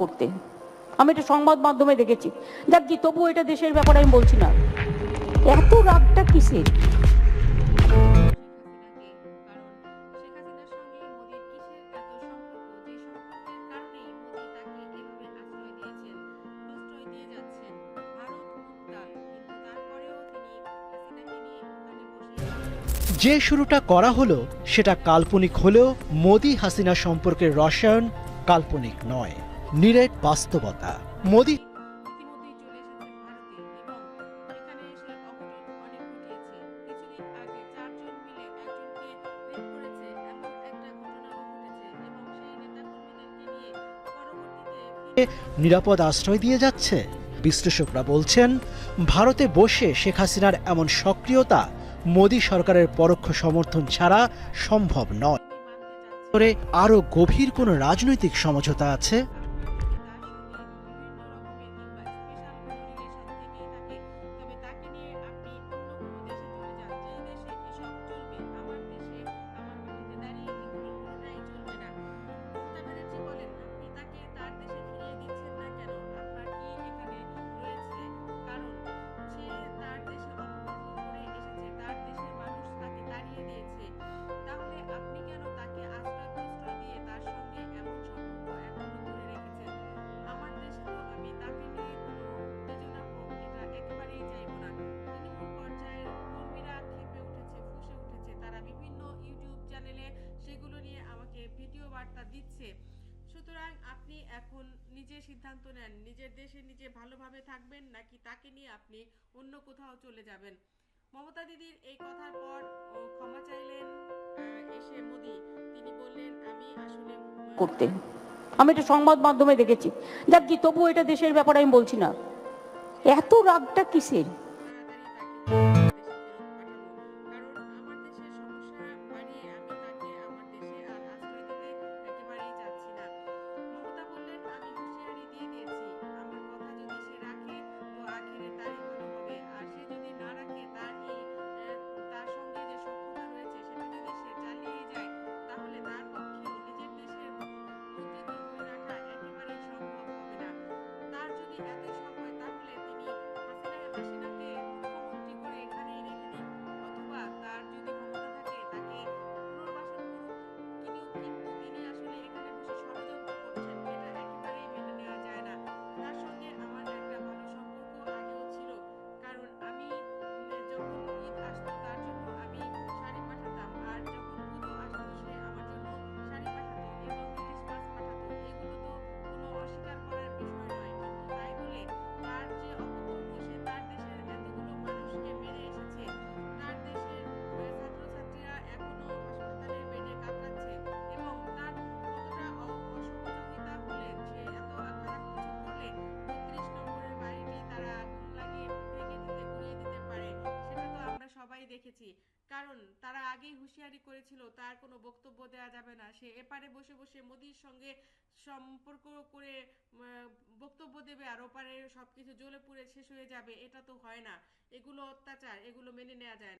করতে। আমি এটা সংবাদ মাধ্যমে দেখেছি। যাক কি তবু এটা দেশের ব্যাপারে আমি বলছি না। এত রাগটা কিসের? যে শুরুটা করা হলো, সেটা কাল্পনিক হলেও মোদি হাসিনা সম্পর্কের রসায়ন কাল্পনিক নয়। নিরেট বাস্তবতা। মোদি নিরাপদ আশ্রয় দিয়ে যাচ্ছে। বিশ্লেষকরা বলছেন, ভারতে বসে শেখ হাসিনার এমন সক্রিয়তা মোদী সরকারের পরোক্ষ সমর্থন ছাড়া সম্ভব নয়। আরও গভীর কোনো রাজনৈতিক সমঝোতা আছে? আমাকে বার্তা দিচ্ছে। সুতরাং আপনি এখন নিজে সিদ্ধান্ত নেন নিজের দেশে নিজে ভালোভাবে থাকবেন নাকি তাকে নিয়ে আপনি অন্য কোথাও চলে যাবেন। মমতা দিদির এই কথার পর ক্ষমা চাইলেন এসে মোদি। তিনি বললেন আমি আসলে আহ, করতে। আমি এটা সংবাদ মাধ্যমে দেখেছি। যাক কি তবু এটা দেশের ব্যাপারে আমি বলছি না। এত রাগটা কিসের? Happy দেখেছি। কারণ তারা আগেই হুঁশিয়ারি করেছিল, তার কোনো বক্তব্য দেওয়া যাবে না। সে এপারে বসে বসে মোদির সঙ্গে সম্পর্ক করে বক্তব্য দেবে আর ওপারে সব কিছু জ্বলে পুড়ে শেষ হয়ে যাবে, এটা তো হয় না। এগুলো অত্যাচার, এগুলো মেনে নেওয়া যায়